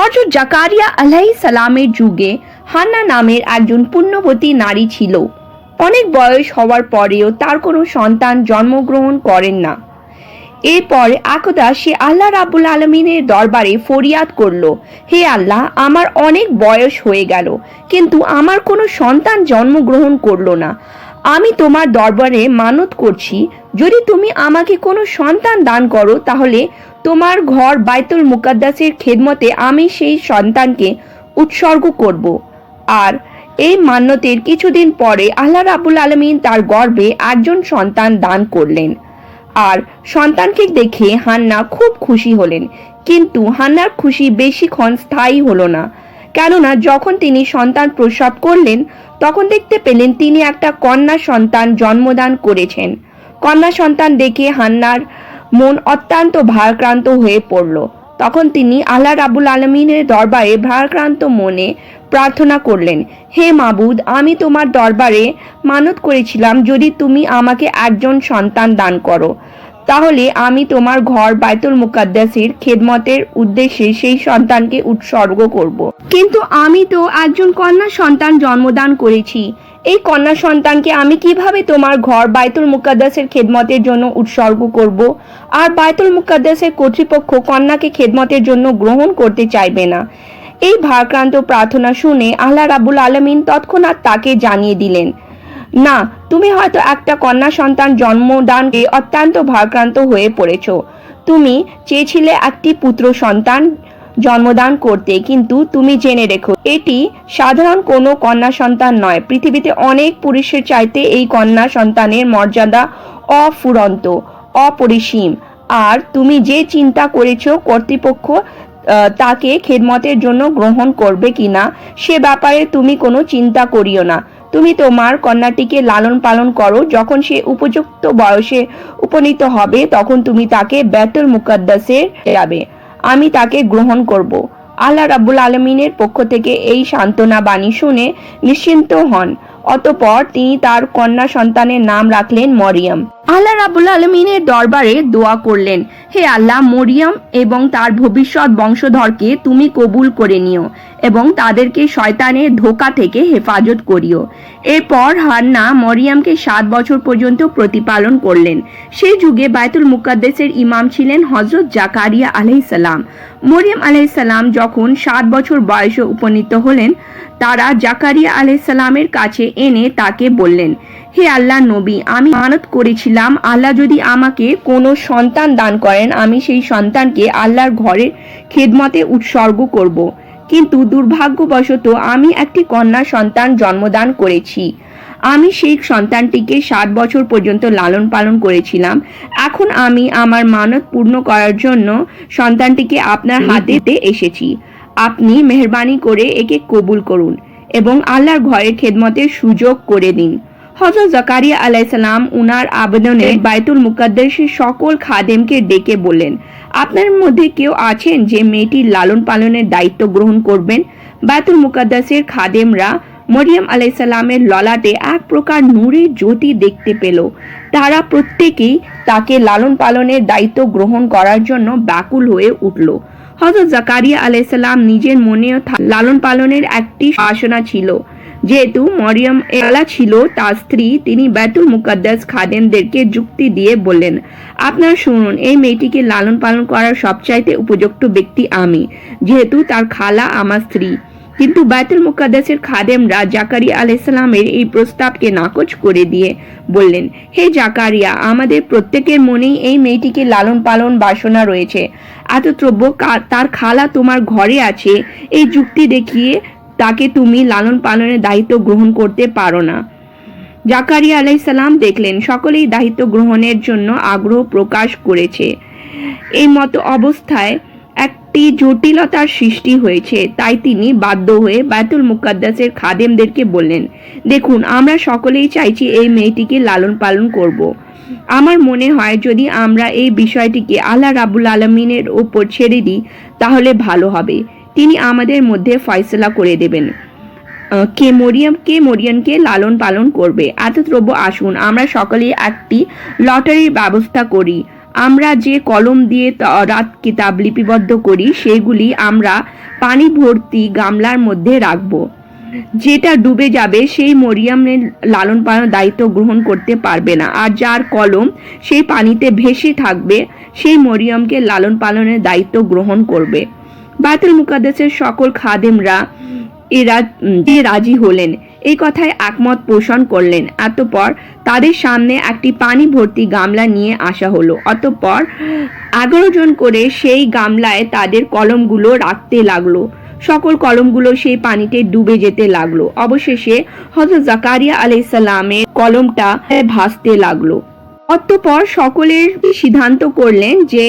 হজরত জাকারিয়া আলাহি সালামের যুগে হান্না নামের একজন পুণ্যবতী নারী ছিল। অনেক বয়স হওয়ার পরেও তার কোনো সন্তান জন্মগ্রহণ করেন না। এরপর একদা সে আল্লাহ রাবুল আলমিনের দরবারে ফরিয়াদ করল, হে আল্লাহ, আমার অনেক বয়স হয়ে গেল, কিন্তু আমার কোনো সন্তান জন্মগ্রহণ করল না। আমি তোমার দরবারে মানত করছি। যদি তুমি আমাকে কোনো সন্তান দান করো, তাহলে তোমার ঘর বাইতুল মুকাদ্দাসের খেদমতে আমি সেই সন্তানকে উৎসর্গ করব। আর এই মান্যতের কিছুদিন পরে আল্লাহ রাবুল আলমিন তার গর্ভে একজন সন্তান দান করলেন। আর সন্তানকে দেখে হান্না খুব খুশি হলেন। কিন্তু হান্নার খুশি বেশিক্ষণ স্থায়ী হলো না। কেননা যখন তিনি সন্তান প্রসব করলেন, তখন দেখতে পেলেন তিনি একটা কন্যা সন্তান জন্মদান করেছেন। কন্যা সন্তান দেখে হান্নার মন অত্যন্ত ভারক্রান্ত হয়ে পড়ল। তখন তিনি আল্লাহ রাবুল আলমিনের দরবারে ভারক্রান্ত মনে প্রার্থনা করলেন, হে মাবুদ, আমি তোমার দরবারে মানত করেছিলাম যদি তুমি আমাকে একজন সন্তান দান করো। তাহলে আমি তোমার ঘর বাইতুল মুকাদ্দাসের খেদমতের উদ্দেশ্যে সেই সন্তানকে উৎসর্গ করব। কিন্তু আমি তো একজন কন্যা সন্তান জন্মদান করেছি। এই কন্যা সন্তানকে আমি কীভাবে তোমার ঘর বাইতুল মুকাদ্দাসের খেদমতের জন্য উৎসর্গ করব? আর বাইতুল মুকাদ্দাসের কর্তৃপক্ষ কন্যাকে খেদমতের জন্য গ্রহণ করতে চাইবে না। এই ভারাক্রান্ত প্রার্থনা শুনে আল্লাহ রাবুল আলমিন তৎক্ষণাৎ তাকে জানিয়ে দিলেন। না, তুমি হয়তো একটা কন্যা সন্তান জন্মদানকে অত্যন্ত ভারাক্রান্ত হয়ে পড়েছ। তুমি চেয়েছিলে একটি পুত্র সন্তান জন্মদান করতে, কিন্তু তুমি জেনে রেখো, এটি সাধারণ কোনো কন্যা সন্তান নয়। পৃথিবীতে অনেক পুরুষের চাইতে এই কন্যা সন্তানের মর্যাদা অফুরন্ত, অপরিসীম। আর তুমি যে চিন্তা করেছ কর্তৃপক্ষ তাকে খেদমতের জন্য গ্রহণ করবে কিনা, সে ব্যাপারে তুমি কোনো চিন্তা করিও না। তুমি তোমার কন্যাটিকে লালন পালন করো। যখন সে উপযুক্ত বয়সে উপনীত হবে, তখন তুমি তাকে বেতুল মুকাদ্দাসে যাবে। আমি তাকে গ্রহণ করব। আল্লাহ রাবুল আলমিনের পক্ষ থেকে এই সান্ত্বনা বাণী শুনে নিশ্চিন্ত হন। অতপর তিনি তার কন্যা সন্তানের নাম রাখলেন মরিয়ম। আল্লাহ রাবুল আলমিনের দরবারে দোয়া করলেন, হে আল্লাহ মরিয়ম এবং তার ভবিষ্যৎ বংশধরকে তুমি কবুল করে নিও এবং তাদেরকে শয়তানের ধোকা থেকে হেফাজত করিও। এরপর হান্না মরিয়ামকে সাত বছর পর্যন্ত প্রতিপালন করলেন। সেই যুগে বায়তুল মুকাদ্দেসের ইমাম ছিলেন হজরত জাকারিয়া আলাইসাল্লাম মরিয়ম আলাইসাল্লাম যখন সাত বছর বয়সে উপনীত হলেন, তারা জাকারিয়া আলাইসাল্লামের কাছে এনে তাকে বললেন হে আল্লাহ নবী, আমি মানত করেছিলাম, আল্লাহ যদি আমাকে কোনো সন্তান দান করেন, আমি সেই সন্তানকে আল্লাহর ঘরের খেদমতে উৎসর্গ করব। কিন্তু দুর্ভাগ্যবশত আমি একটি কন্যা সন্তান জন্মদান করেছি। আমি সেই সন্তানটিকে সাত বছর পর্যন্ত লালন পালন করেছিলাম। এখন আমি আমার মানত পূর্ণ করার জন্য সন্তানটিকে আপনার হাতে এসেছি। আপনি মেহরবানি করে একে কবুল করুন এবং আল্লাহর ঘরের খেদমতের সুযোগ করে দিন। হজরত জাকারিয়া আলাইসালাম উনার আবেদনে বাইতুল মুকাদ্দেসের সকল খাদেমকে ডেকে বললেন আপনার মধ্যে কেউ আছেন যে মেয়েটির লালন পালনের দায়িত্ব গ্রহণ করবেন? বাইতুল মুকাদ্দাসের খাদেমরা মরিয়ম আলাইসাল্লামের ললাটে এক প্রকার নূরের জ্যোতি দেখতে পেল। তারা প্রত্যেকেই তাকে লালন পালনের দায়িত্ব গ্রহণ করার জন্য ব্যাকুল হয়ে উঠল। হজরত জাকারিয়া আলাইসাল্লাম নিজের মনেও লালন পালনের একটি বাসনা ছিল। যেহেতু মরিয়ম এলা ছিল তার স্ত্রী, তিনি বেতুল মুকাদ্দাস খাদেমদেরকে যুক্তি দিয়ে বললেন, আপনারা শুনুন, এই মেয়েটিকে লালন পালন করার সবচাইতে উপযুক্ত ব্যক্তি আমি, যেহেতু তার খালা আমার স্ত্রী। কিন্তু বায়তুল মুকাদ্দাসের খাদেমরা জাকারিয়া আলাইসাল্লামের এই প্রস্তাবকে নাকচ করে দিয়ে বললেন, হে জাকারিয়া, আমাদের প্রত্যেকের মনেই এই মেয়েটিকে লালন পালন বাসনা রয়েছে। এতদ্রব্য কা- তার খালা তোমার ঘরে আছে, এই যুক্তি দেখিয়ে তাকে তুমি লালন পালনের দায়িত্ব গ্রহণ করতে পারো না। জাকারিয়া আলাইসাল্লাম দেখলেন, সকলেই দায়িত্ব গ্রহণের জন্য আগ্রহ প্রকাশ করেছে। এই মতো অবস্থায় একটি জটিলতার সৃষ্টি হয়েছে, তাই তিনি বাধ্য হয়ে বায়তুল মুকাদ্দাসের খাদেমদেরকে বললেন, দেখুন, আমরা সকলেই চাইছি এই মেয়েটিকে লালন পালন করব। আমার মনে হয় যদি আমরা এই বিষয়টিকে আল্লাহ রাবুল আলমিনের ওপর ছেড়ে দিই, তাহলে ভালো হবে। তিনি আমাদের মধ্যে ফয়সলা করে দেবেন। কে মরিয়ম, কে মরিয়মকে লালন পালন করবে? এত দ্রব্য আসুন, আমরা সকলেই একটি লটারির ব্যবস্থা করি। আমরা যে কলম দিয়ে রাত কিতাব লিপিবদ্ধ করি, সেগুলি আমরা পানি ভর্তি গামলার মধ্যে রাখব। যেটা ডুবে যাবে, সেই মরিয়ামের লালন পালন দায়িত্ব গ্রহণ করতে পারবে না। আর যার কলম সেই পানিতে ভেসে থাকবে, সেই মরিয়মকে লালন পালনের দায়িত্ব গ্রহণ করবে। বায়তুল মুকাদ্দাসের সকল খাদেমরা এরা রাজি হলেন। এই কথায় একমত পোষণ করলেন। অতঃপর তাদের সামনে একটি পানি ভর্তি গামলা নিয়ে আসা হলো। অতঃপর এগারো জন করে সেই গামলায় তাদের কলমগুলো রাখতে লাগল। সকল কলমগুলো সেই পানিতে ডুবে যেতে লাগল। অবশেষে হজরত জাকারিয়া আলাইসাল্লামের কলমটা ভাসতে লাগল। অতঃপর সকলের সিদ্ধান্ত করলেন যে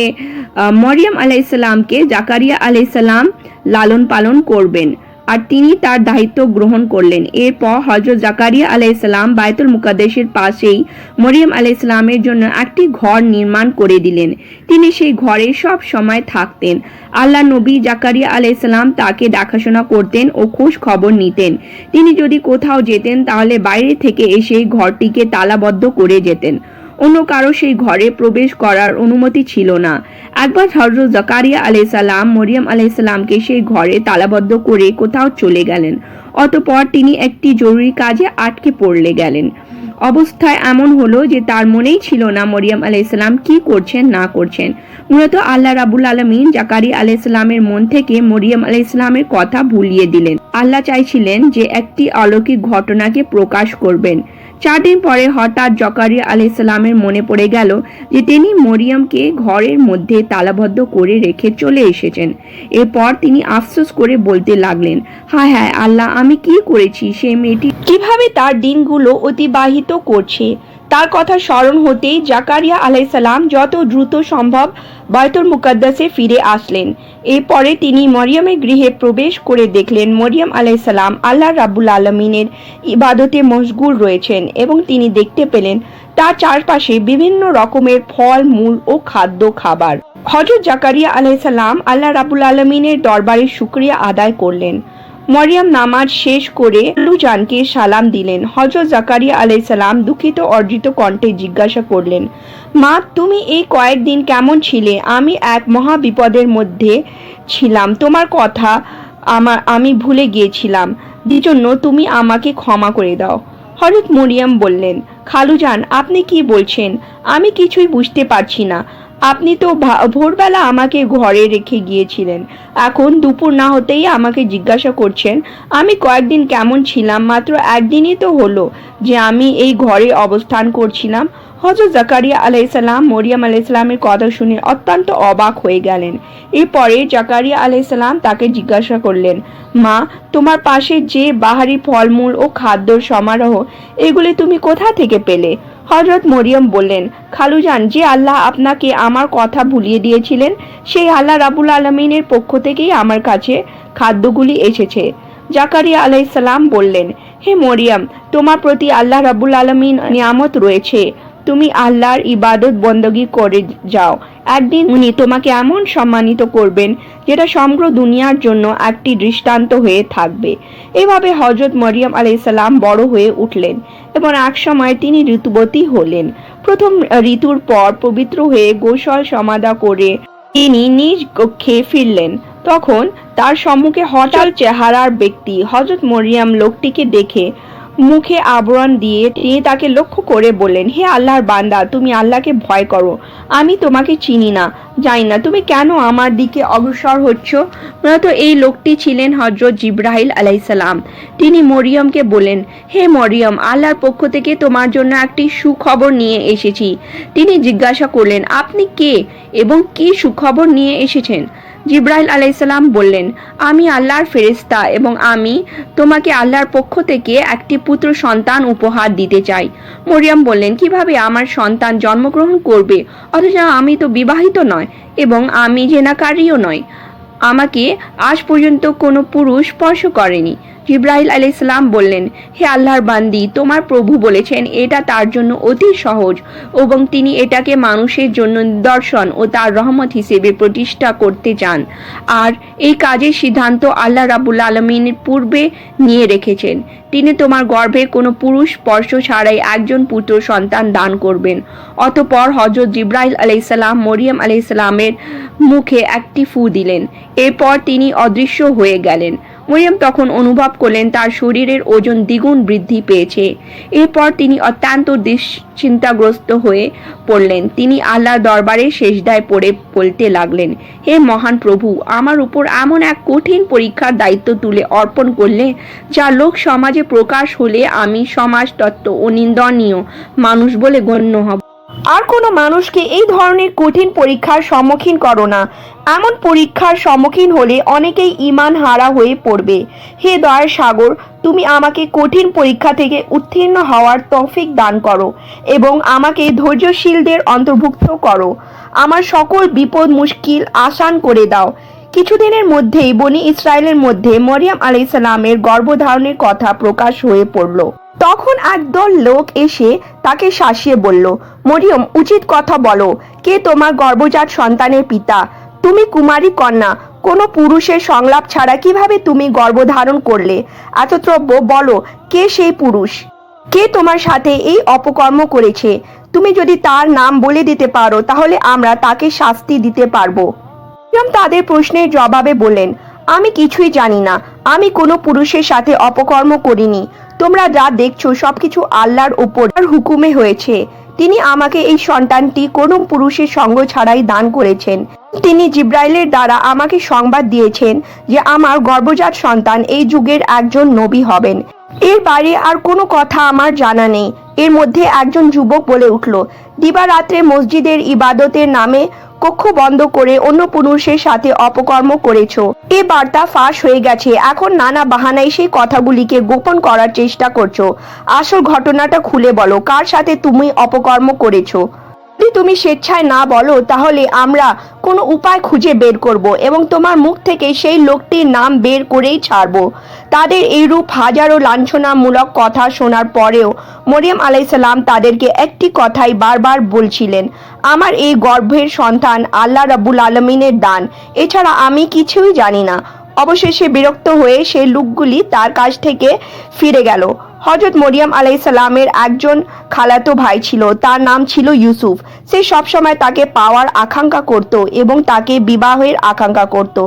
মরিয়ম আলাইসাল্লামকে জাকারিয়া আলাইসাল্লাম লালন পালন করবেন। আর তিনি তার দায়িত্ব গ্রহণ করলেন। এরপর হজরত জাকারিয়া আলাইসাল্লাম বায়তুল মুকাদ্দেশের পাশেই মরিয়ম আলাইসাল্লামের জন্য একটি ঘর নির্মাণ করে দিলেন। তিনি সেই ঘরে সব সময় থাকতেন। আল্লাহ নবী জাকারিয়া আলাইসাল্লাম তাকে দেখাশোনা করতেন ও খোঁজ খবর নিতেন। তিনি যদি কোথাও যেতেন তাহলে বাইরে থেকে এসে ঘরটিকে তালাবদ্ধ করে যেতেন। অন্য কারও সেই ঘরে প্রবেশ করার অনুমতি ছিল না। একবার হজরত জাকারিয়া আলাইসাল্লাম মরিয়ম আলাইসাল্লামকে সেই ঘরে তালাবদ্ধ করে কোথাও চলে গেলেন। অতপর তিনি একটি জরুরি কাজে আটকে পড়লে গেলেন। অবস্থায় এমন হলো যে তার মনেই ছিল না মরিয়ম আলাইসাল্লাম কি করছেন, না করছেন। মূলত আল্লাহ রাবুল আলমিন জাকারি আলাইসাল্লামের মন থেকে মরিয়ম আলাইসাল্লামের কথা ভুলিয়ে দিলেন। আল্লাহ চাইছিলেন যে একটি অলৌকিক ঘটনাকে প্রকাশ করবেন। চার দিন পরে হঠাৎ জকারিয়া আলাইসাল্লামের মনে পড়ে গেল যে তিনি মরিয়মকে ঘরের মধ্যে তালাবদ্ধ করে রেখে চলে এসেছেন। এরপর তিনি আফসোস করে বলতে লাগলেন, হায় হায় আল্লাহ, আমি কি করেছি? সেই মেয়েটি কীভাবে তার দিনগুলো অতিবাহিত করছে? তার কথা স্মরণ হতেই জাকারিয়া আলাইসাল্লাম যত দ্রুত সম্ভব বয়তুল মুকাদ্দাসে ফিরে আসলেন। এরপরে তিনি মরিয়মের গৃহে প্রবেশ করে দেখলেন মরিয়ম আলাইসাল্লাম আল্লাহ রাবুল আলমিনের ইবাদতে মশগুল রয়েছেন এবং তিনি দেখতে পেলেন তার চারপাশে বিভিন্ন রকমের ফল, মূল ও খাদ্য খাবার। হজরত জাকারিয়া আলাইসাল্লাম আল্লাহ রাবুল আলমিনের দরবারে শুক্রিয়া আদায় করলেন। মরিয়ম নামাজ শেষ করে লুজানকে সালাম দিলেন। হজরত জাকারিয়া আলাইসাল্লাম দুঃখিত অর্জিত কণ্ঠে জিজ্ঞাসা করলেন, মা, তুমি এই কয়েকদিন কেমন ছিলে? আমি এক মহা বিপদের মধ্যে ছিলাম। তোমার কথা আমার, আমি ভুলে গিয়েছিলাম। জন্য তুমি আমাকে ক্ষমা করে দাও। হরত মরিয়াম বললেন, খালুজান, আপনি কি বলছেন? আমি কিছুই বুঝতে পারছি না। আপনি তো ভোরবেলা আমাকে ঘরে রেখে গিয়েছিলেন। এখন দুপুর না হতেই আমাকে জিজ্ঞাসা করছেন, আমি কয়েকদিন কেমন ছিলাম? মাত্র একদিনই তো হলো যে আমি এই ঘরে অবস্থান করছিলাম। হজরত জাকারিয়া আলাইসাল্লাম মরিয়াম আলাইসাল্লামের কথা শুনে অত্যন্ত অবাক হয়ে গেলেন। এরপরে জাকারিয়া আলাইসাল্লাম তাকে জিজ্ঞাসা করলেন, মা, তোমার পাশে যে বাহারি ফলমূল ও খাদ্যর সমারোহ, এগুলি তুমি কোথা থেকে পেলে? হজরত মরিয়ম বললেন, খালুজান, যে আল্লাহ আপনাকে আমার কথা ভুলিয়ে দিয়েছিলেন, সেই আল্লাহ রাবুল আলমিনের পক্ষ থেকেই আমার কাছে খাদ্যগুলি এসেছে। জাকারিয়া আলাইসাল্লাম বললেন, হে মরিয়াম, তোমার প্রতি আল্লাহ রাবুল আলমিন নিয়ামত রয়েছে। তুমি আল্লাহর ইবাদত বন্দগি করে যাও। একদিন উনি তোমাকে এমন সম্মানিত করবেন যেটা সমগ্র দুনিয়ার জন্য একটি দৃষ্টান্ত হয়ে থাকবে। এভাবে হজরত মরিয়ম আলাইসাল্লাম বড় হয়ে উঠলেন এবং একসময় তিনি ঋতুবতী হলেন। প্রথম ঋতুর পর পবিত্র হয়ে গোসল সমাধা করে তিনি নিজ কক্ষে ফিরলেন। তখন তার সম্মুখে হঠাৎ চেহারার ব্যক্তি হজরত মরিয়াম লোকটিকে দেখে মুখে আবরণ দিয়ে তিনি তাকে লক্ষ্য করে বললেন, হে আল্লাহর বান্দা, তুমি আল্লাহকে ভয় করো। আমি তোমাকে চিনি না, জানি না। তুমি কেন আমার দিকে অগ্রসর হচ্ছ? মূলত এই লোকটি ছিলেন হজরত জিব্রাহিল আলাইসালাম তিনি মরিয়মকে বলেন হে মরিয়ম, আল্লাহর পক্ষ থেকে তোমার জন্য একটি সুখবর নিয়ে এসেছি। তিনি জিজ্ঞাসা করলেন, আপনি কে এবং কি সুখবর নিয়ে এসেছেন? জিব্রাইল আলাইসাল্লাম বললেন, আমি আল্লাহর ফেরিস্তা এবং আমি তোমাকে আল্লাহর পক্ষ থেকে একটি পুত্র সন্তান উপহার দিতে চাই। মরিয়াম বললেন, কীভাবে আমার সন্তান জন্মগ্রহণ করবে? অথচ আমি তো বিবাহিত নয় এবং আমি জেনাকারীও নয় আমাকে আজ পর্যন্ত কোনো পুরুষ স্পর্শ করেনি। জিব্রাহিল আলাইসাল্লাম বললেন, হে আল্লাহর বান্দি, তোমার প্রভু বলেছেন, এটা তার জন্য অতি সহজ। এবং তিনি এটাকে মানুষের জন্য নিদর্শন ও তার রহমত হিসেবে প্রতিষ্ঠা করতে চান। আর এই কাজের সিদ্ধান্ত আল্লাহ রাবুল আলমিনের পূর্বে নিয়ে রেখেছেন। তিনি তোমার গর্ভে কোনো পুরুষ স্পর্শ ছাড়াই একজন পুত্র সন্তান দান করবেন। অতপর হজরত জিব্রাইল আলাইসাল্লাম মরিয়ম আলাইসাল্লামের মুখে একটি ফু দিলেন। এরপর তিনি অদৃশ্য হয়ে গেলেন। মরিয়ম তখন অনুভব করলেন তার শরীরের ওজন দ্বিগুণ বৃদ্ধি পেয়েছে। এরপর তিনি অত্যন্ত দুশ্চিন্তাগ্রস্ত হয়ে পড়লেন। তিনি আল্লাহর দরবারে শেষদায় পড়ে বলতে লাগলেন। হে মহান প্রভু, আমার উপর এমন এক কঠিন পরীক্ষার দায়িত্ব তুলে অর্পণ করলে, যা লোক সমাজে প্রকাশ হলে আমি সমাজ তত্ত্ব ও নিন্দনীয় মানুষ বলে গণ্য হব। আর কোনো মানুষকে এই ধরনের কঠিন পরীক্ষার সম্মুখীন করো না। এমন পরীক্ষার সম্মুখীন হলে অনেকেই ইমান হারা হয়ে পড়বে। হে দয়ার সাগর, তুমি আমাকে কঠিন পরীক্ষা থেকে উত্তীর্ণ হওয়ার তৌফিক দান করো এবং আমাকে ধৈর্যশীলদের অন্তর্ভুক্ত করো। আমার সকল বিপদ মুশকিল আসান করে দাও। কিছুদিনের মধ্যেই বনি ইসরায়েলের মধ্যে মরিয়াম আলাইসাল্লামের গর্ভধারণের কথা প্রকাশ হয়ে পড়ল। তখন একদল লোক এসে তাকে শাসিয়ে বলল, মরিয়ম, উচিত কথা বলো। কে তোমার গর্ভজাত সন্তানের পিতা? তুমি কুমারী কন্যা। কোনো পুরুষের সংলাপ ছাড়া কীভাবে তুমি গর্ভধারণ করলে? এতদ্রব্য বলো, কে সেই পুরুষ? কে তোমার সাথে এই অপকর্ম করেছে? তুমি যদি তার নাম বলে দিতে পারো, তাহলে আমরা তাকে শাস্তি দিতে পারব। মরিয়ম তাদের প্রশ্নের জবাবে বললেন, আমি কিছুই জানি না। আমি কোনো পুরুষের সাথে অপকর্ম করিনি। তোমরা যা দেখছ সবকিছু আল্লাহর উপর হুকুমে হয়েছে। তিনি আমাকে এই সন্তানটি কোনো পুরুষের সঙ্গ ছাড়াই দান করেছেন। তিনি জিব্রাইলের দ্বারা আমাকে সংবাদ দিয়েছেন যে আমার গর্ভজাত সন্তান এই যুগের একজন নবী হবেন। এর বাইরে আর কোনো কথা আমার জানা নেই। এর মধ্যে একজন যুবক বলে উঠল, দিবারাত্রে মসজিদের ইবাদতের নামে কক্ষ বন্ধ করে অন্য পুরুষের সাথে অপকর্ম করেছ। এ বার্তা ফাঁস হয়ে গেছে। এখন নানা বাহানায় সেই কথাগুলিকে গোপন করার চেষ্টা করছ। আসল ঘটনাটা খুলে বলো। কার সাথে তুমি অপকর্ম করেছ? যদি তুমি স্বেচ্ছায় না বলো, তাহলে আমরা কোনো উপায় খুঁজে বের করব এবং তোমার মুখ থেকে সেই লোকটির নাম বের করেই ছাড়ব। তাদের এইরূপ হাজারো লাঞ্ছনামূলক কথা শোনার পরেও মরিয়ম আলাইসাল্লাম তাদেরকে একটি কথাই বারবার বলছিলেন, আমার এই গর্ভের সন্তান আল্লাহ রাবুল আলমিনের দান। এছাড়া আমি কিছুই জানি না। অবশেষে বিরক্ত হয়ে সেই লোকগুলি তার কাছ থেকে ফিরে গেল। হজরত মরিয়াম আলাইসাল্লামের একজন খালাতো ভাই ছিল, তার নাম ছিল ইউসুফ। সে সবসময় তাকে পাওয়ার আকাঙ্ক্ষা করত এবং তাকে বিবাহের আকাঙ্ক্ষা করত।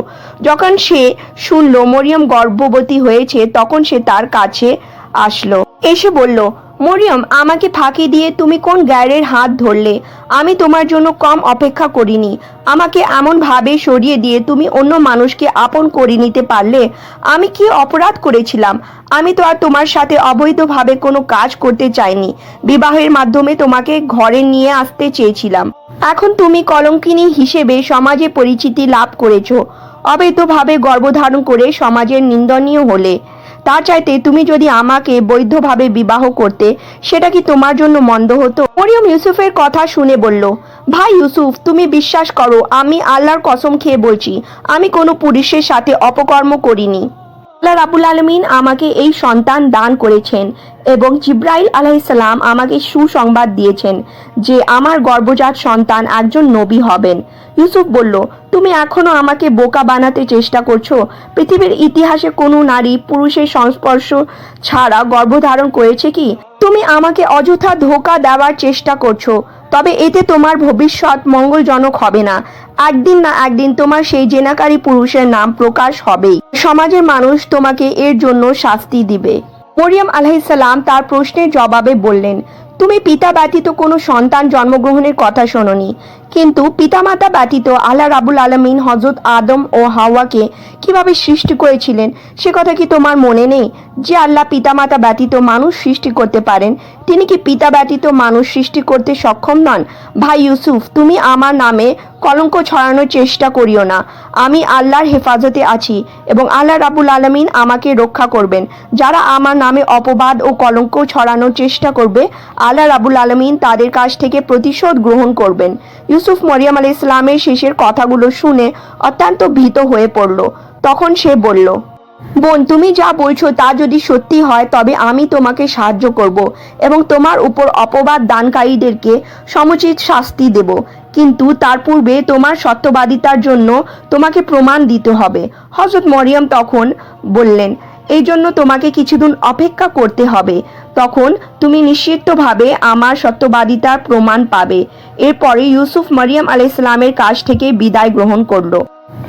যখন সে শুনল মরিয়ম গর্ভবতী হয়েছে, তখন সে তার কাছে আসলো। এসে বলল মরিয়ম, আমাকে ফাঁকি দিয়ে তুমি কোন গ্যারের হাত ধরলে? আমি তোমার জন্য কম অপেক্ষা করিনি। আমাকে এমনভাবে সরিয়ে দিয়ে তুমি অন্য মানুষকে আপন করে নিতে পারলে? আমি কি অপরাধ করেছিলাম? আমি তো আর তোমার সাথে অবৈধভাবে কোনো কাজ করতে চাইনি। বিবাহের মাধ্যমে তোমাকে ঘরে নিয়ে আসতে চেয়েছিলাম। এখন তুমি কলঙ্কিনী হিসেবে সমাজে পরিচিতি লাভ করেছ। অবৈধভাবে গর্ভধারণ করে সমাজের নিন্দনীয় হলে। তার চাইতে তুমি যদি আমাকে বৈধভাবে বিবাহ করতে, সেটা কি তোমার জন্য মন্দ হতো? মরিয়ম ইউসুফের কথা শুনে বলল, ভাই ইউসুফ, তুমি বিশ্বাস করো, আমি আল্লাহর কসম খেয়ে বলছি, আমি কোনো পুরুষের সাথে অপকর্ম করিনি। আল্লাহ রাবুল আলমিন আমাকে এই সন্তান দান করেছেন এবং জিব্রাইল আলাইসাল্লাম আমাকে সুসংবাদ দিয়েছেন যে আমার গর্ভজাত সন্তান একজন নবী হবেন। ইউসুফ বলল, তুমি এখনও আমাকে বোকা বানাতে চেষ্টা করছ? পৃথিবীর ইতিহাসে কোনো নারী পুরুষের সংস্পর্শ ছাড়া গর্ভধারণ করেছে কি? তুমি আমাকে অযথা ধোকা দেওয়ার চেষ্টা করছ। তবে এতে তোমার ভবিষ্যৎ মঙ্গলজনক হবে না। একদিন না একদিন তোমার সেই জেনাকারী পুরুষের নাম প্রকাশ হবেই। সমাজের মানুষ তোমাকে এর জন্য শাস্তি দিবে। মরিয়াম আলাহিসাল্লাম তার প্রশ্নের জবাবে বললেন তুমি পিতা ব্যতীত কোনো সন্তান জন্মগ্রহণের কথা শোনি কিন্তু পিতামাতা ব্যতীত আল্লাহ রাবুল আলমিন হজরত আদম ও হাওয়াকে কীভাবে সৃষ্টি করেছিলেন, সে কথা কি তোমার মনে নেই? যে আল্লাহ পিতামাতা ব্যতীত মানুষ সৃষ্টি করতে পারেন, তিনি কি পিতা ব্যতীত মানুষ সৃষ্টি করতে সক্ষম নন? ভাই ইউসুফ, তুমি আমার নামে কলঙ্ক ছড়ানোর চেষ্টা করিও না। আমি আল্লাহর হেফাজতে আছি এবং আল্লাহ রাবুল আলমিন আমাকে রক্ষা করবেন। যারা আমার নামে অপবাদ ও কলঙ্ক ছড়ানোর চেষ্টা করবে আল্লাহ রাবুল আলমিন তাদের কাছ থেকে প্রতিশোধ গ্রহণ করবেন। ইউসুফ মরিয়াম আলি ইসলামের শেষের কথাগুলো শুনে অত্যন্ত ভীত হয়ে পড়ল। তখন সে বলল, বোন, তুমি যা বলছো তা যদি সত্যি হয়, তবে আমি তোমাকে সাহায্য করব এবং তোমার উপর অপবাদ দানকারীদেরকে সমুচিত শাস্তি দেব। কিন্তু তার পূর্বে তোমার সত্যবাদিতার জন্য তোমাকে প্রমাণ দিতে হবে। হজরত মরিয়ম তখন বললেন এই জন্য তোমাকে কিছুদিন অপেক্ষা করতে হবে। তখন তুমি নিশ্চিতভাবে আমার সত্যবাদিতার প্রমাণ পাবে। এরপরে ইউসুফ মরিয়াম মরিয়ম আলাইসালামের কাছ থেকে বিদায় গ্রহণ করল।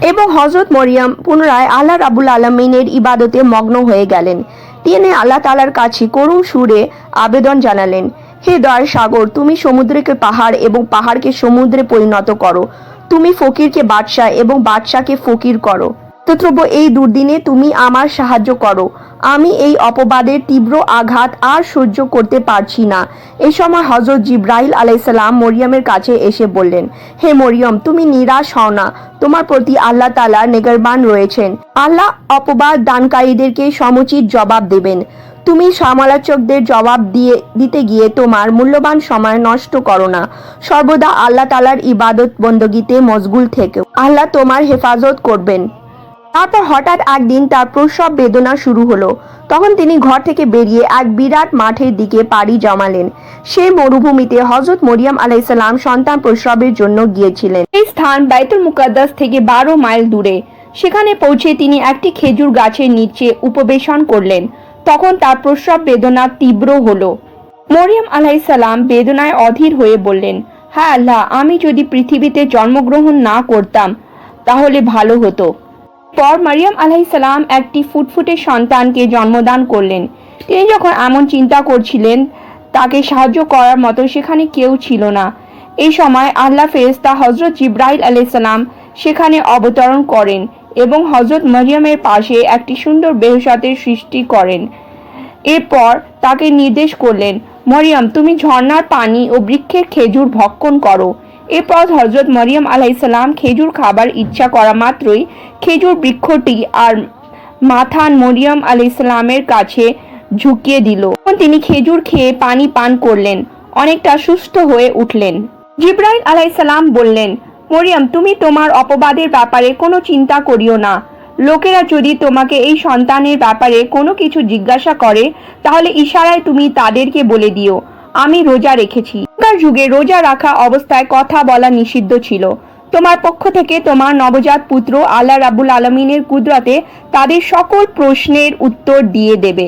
এবং হজরত মরিয়ম পুনরায় আল্লাহ রাবুল আলমিনের ইবাদতে মগ্ন হয়ে গেলেন। তিনি আল্লাহ তালার কাছে করুণ সুরে আবেদন জানালেন, হে দয়ার সাগর, তুমি সমুদ্রকে পাহাড় এবং পাহাড়কে সমুদ্রে পরিণত করো। তুমি ফকিরকে বাদশাহ এবং বাদশাহকে ফকির করো। তত্রব্য এই দুর্দিনে তুমি আমার সাহায্য করো। আমি এই অপবাদের তীব্র আঘাত আর সহ্য করতে পারছি না। এই সময় হজরত জিব্রাইল আলাইসাল্লাম মরিয়মের কাছে এসে বললেন, হে মরিয়ম, তুমি নিরাশ হও না। তোমার প্রতি আল্লাহ তালা নেগরবান রয়েছেন। আল্লাহ অপবাদ দানকারীদেরকে সমুচিত জবাব দেবেন। তুমি সমালোচকদের জবাব দিয়ে, দিতে গিয়ে তোমার মূল্যবান সময় নষ্ট করো না। সর্বদা আল্লাহ তালার ইবাদত বন্দগিতে মশগুল থেকেও। আল্লাহ তোমার হেফাজত করবেন। তারপর হঠাৎ একদিন তার প্রসব বেদনা শুরু হলো। তখন তিনি ঘর থেকে বেরিয়ে এক বিরাট মাঠের দিকে পাড়ি জমালেন। সে মরুভূমিতে হজরত মরিয়াম আলাইসাল্লাম সন্তান প্রসবের জন্য গিয়েছিলেন। এই স্থান বাইতুল মুকাদ্দাস থেকে বারো মাইল দূরে। সেখানে পৌঁছে তিনি একটি খেজুর গাছের নিচে উপবেশন করলেন। তখন তার প্রসব বেদনা তীব্র হলো। মরিয়াম আলাইসাল্লাম বেদনায় অধীর হয়ে বললেন হ্যাঁ আল্লাহ, আমি যদি পৃথিবীতে জন্মগ্রহণ না করতাম, তাহলে ভালো হতো। পর মারিয়াম আলাইসালাম একটি ফুটফুটে সন্তানকে জন্মদান করলেন। তিনি যখন এমন চিন্তা করছিলেন, তাকে সাহায্য করার মতো সেখানে কেউ ছিল না। এই সময় আল্লাহ ফেরেস্তা হজরত জিব্রাইল আলাইসালাম সেখানে অবতরণ করেন এবং হজরত মারিয়ামের পাশে একটি সুন্দর বেহসাতের সৃষ্টি করেন। এরপর তাকে নির্দেশ করলেন, মরিয়ম, তুমি ঝর্ণার পানি ও বৃক্ষের খেজুর ভক্ষণ করো। এরপর হজরত মরিয়ম আলাইসাল্লাম খেজুর খাবার ইচ্ছা করা মাত্রই খেজুর বৃক্ষটি আর মাথান মরিয়ম আলাইসাল্লামের কাছে ঝুঁকিয়ে দিল। তখন তিনি খেজুর খেয়ে পানি পান করলেন, অনেকটা সুস্থ হয়ে উঠলেন। জিব্রাইল আলাইসাল্লাম বললেন, মরিয়ম, তুমি তোমার অপবাদের ব্যাপারে কোনো চিন্তা করিও না। লোকেরা যদি তোমাকে এই সন্তানের ব্যাপারে কোনো কিছু জিজ্ঞাসা করে, তাহলে ইশারায় তুমি তাদেরকে বলে দিও। আমি রোজা রেখেছি। এখনকার যুগে রোজা রাখা অবস্থায় কথা বলা নিষিদ্ধ ছিল। তোমার পক্ষ থেকে তোমার নবজাত পুত্র আল্লাহ রাবুল আলমিনের কুদরতে তাদের সকল প্রশ্নের উত্তর দিয়ে দেবে।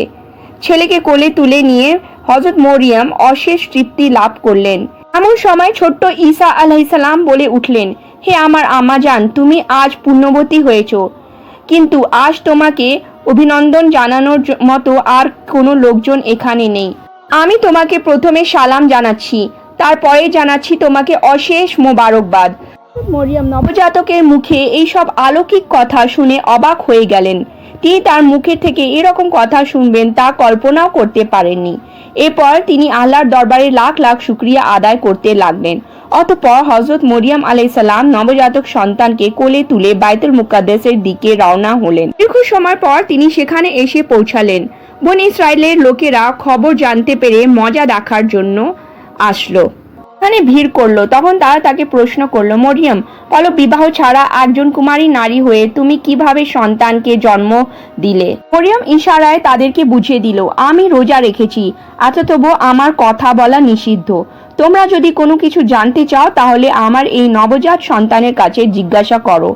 ছেলেকে কোলে তুলে নিয়ে হজরত মরিয়াম অশেষ তৃপ্তি লাভ করলেন। এমন সময় ছোট্ট ঈসা আলাইসালাম বলে উঠলেন, হে আমার আমাজান তুমি আজ পুণ্যবতী হয়েছ। কিন্তু আজ তোমাকে অভিনন্দন জানানোর মতো আর কোনো লোকজন এখানে নেই। আমি তোমাকে প্রথমে সালাম জানাচ্ছি, তারপরে জানাচ্ছি তোমাকে অশেষ মোবারকবাদ। মরিয়াম নবজাতকের মুখে এইসব আলৌকিক কথা শুনে অবাক হয়ে গেলেন। তিনি তার মুখের থেকে এরকম কথা শুনবেন তা কল্পনাও করতে পারেননি। এরপর তিনি আল্লাহর দরবারে লাখ লাখ শুক্রিয়া আদায় করতে লাগলেন। অতপর হজরত মরিয়াম আলাইসাল্লাম নবজাতক সন্তানকে কোলে তুলে বাইতুল মুকাদ্দেসের দিকে রওনা হলেন। দীর্ঘ সময় পর তিনি সেখানে এসে পৌঁছালেন। বন ইসরায়েলের লোকেরা খবর জানতে পেরে মজা দেখার জন্য আসলো। এখানে ভিড় করল। তখন তারা তাকে প্রশ্ন করল, মরিয়ম, বলো বিবাহ ছাড়া একজন কুমারী নারী হয়ে তুমি কীভাবে সন্তানকে জন্ম দিলে? মরিয়ম ইশারায় তাদেরকে বুঝিয়ে দিল, আমি রোজা রেখেছি এত তবু আমার কথা বলা নিষিদ্ধ। তোমরা যদি কোনো কিছু জানতে চাও তাহলে আমার এই নবজাত সন্তানের কাছে জিজ্ঞাসা করো।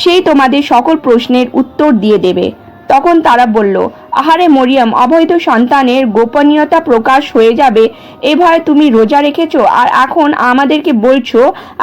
সেই তোমাদের সকল প্রশ্নের উত্তর দিয়ে দেবে। তখন তারা বলল আহারে মরিয়ম, অবৈধ সন্তানের গোপনীয়তা প্রকাশ হয়ে যাবে। এ ভয়ে তুমি রোজা রেখেছ আর এখন আমাদেরকে বলছো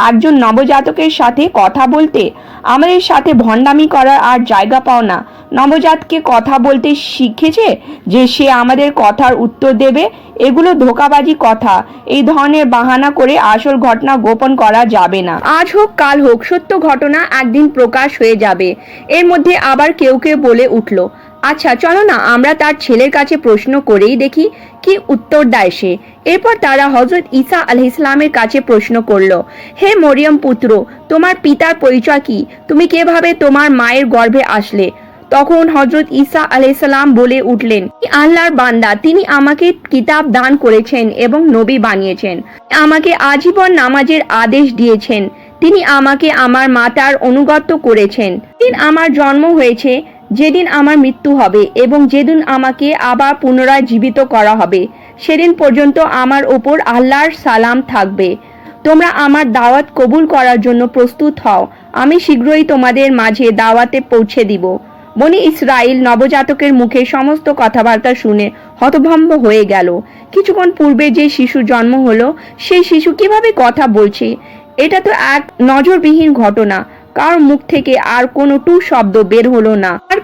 একজন নবজাতকের সাথে কথা বলতে। আমাদের সাথে ভণ্ডামি করার আর জায়গা পাও না। নবজাতকে কথা বলতে শিখেছে যে সে আমাদের কথার উত্তর দেবে। এগুলো ধোকাবাজি কথা। এই ধরনের বাহানা করে আসল ঘটনা গোপন করা যাবে না। আজ হোক, কাল হোক, সত্য ঘটনা একদিন প্রকাশ হয়ে যাবে। এর মধ্যে আবার কেউ কেউ বলে উঠল আচ্ছা চলো না, আমরা তার ছেলের কাছে প্রশ্ন করেই দেখি কি উত্তর দেয় সে। এরপর তারা হজরত ঈসা আলহিসলামের কাছে প্রশ্ন করল, হে মরিয়ম পুত্র, তোমার পিতার পরিচয় কি? তুমি কীভাবে তোমার মায়ের গর্ভে আসলে? তখন হজরত ঈসা আলাইসাল্লাম বলে উঠলেন আল্লাহর বান্দা, তিনি আমাকে কিতাব দান করেছেন এবং নবী বানিয়েছেন। আমাকে আজীবন নামাজের আদেশ দিয়েছেন। তিনি আমাকে আমার মাতার অনুগত করেছেন। দিন আমার জন্ম হয়েছে যেদিন আমার মৃত্যু হবে এবং যেদিন আমাকে আবার পুনরায় জীবিত করা হবে, সেদিন পর্যন্ত আমার ওপর আল্লাহর সালাম থাকবে। তোমরা আমার দাওয়াত কবুল করার জন্য প্রস্তুত হও। আমি শীঘ্রই তোমাদের মাঝে দাওয়াতে পৌঁছে দিব। বনি ইসরাইল নবজাতকের মুখে সমস্ত কথাবার্তা শুনে হতভম্ব হয়ে গেল। কিছুক্ষণ পূর্বে যে শিশু জন্ম হলো, সেই শিশু কীভাবে কথা বলছে? এটা তো এক নজরবিহীন ঘটনা। কার মুখ থেকে আর কোনো টু শব্দ বের হলো না। আর